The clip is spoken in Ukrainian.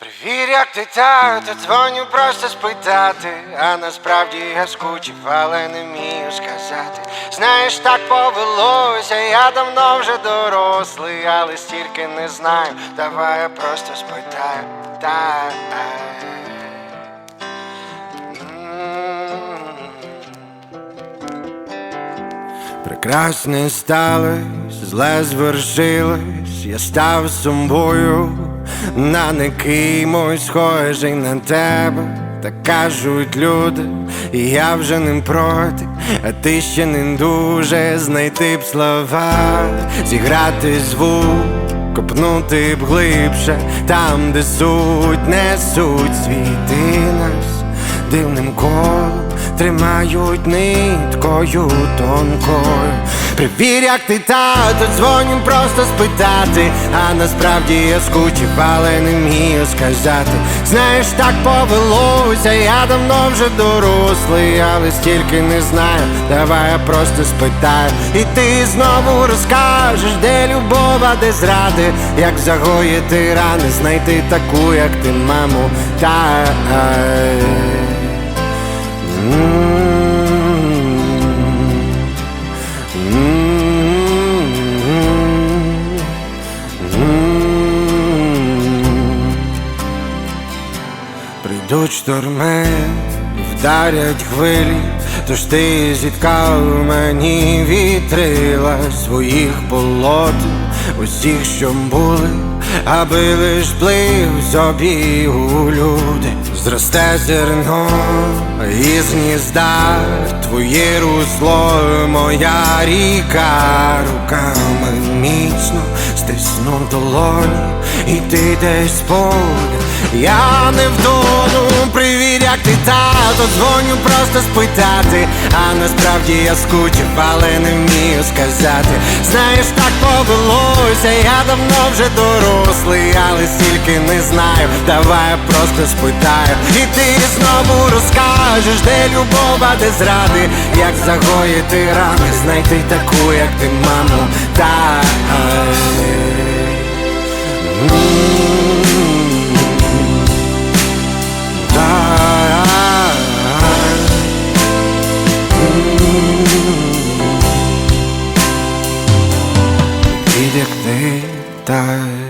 Привіт, як ти та, дзвоню просто спитати, а насправді я скучив, але не вмію сказати. Знаєш, так повелося, я давно вже дорослий, але стільки не знаю. Давай я просто спитаю. Та. Прекрасне сталось, зле звершилось, я став собою, на не кимось схожий на тебе, так кажуть люди, і я вже не проти, а ти ще не дуже. Знайти б слова, зіграти звук, копнути б глибше, там, де суть несуть світи нас дивним колом тримають ниткою тонкою. Привір, як ти тато, дзвоню просто спитати, а насправді я скучив, але не вмію сказати. Знаєш, так повелося, я давно вже дорослий, але стільки не знаю. Давай я просто спитаю, і ти знову розкажеш, де любов, а де зради, як загоїти рани, знайти таку, як ти, маму, та. Прийдуть шторми, вдарять хвилі, тож ти зіткав мені вітрила своїх полотен, усіх, що були, аби лиш плив собі у люди. Зросте зерно із гнізда, твоє русло, моя ріка, руками міцно стисну долоні, і ти десь поряд, я не вдону, привіт, як ти тато, дзвоню просто спитати, а насправді я скучив, але не вмію сказати. Знаєш, так повелося, я давно вже дорослий, але стільки не знаю. Давай я просто спитаю, і ти знову розкажеш, де любов, а де зради, як загоїти рани, знайти таку, як ти, мамо, дай. Від як ти так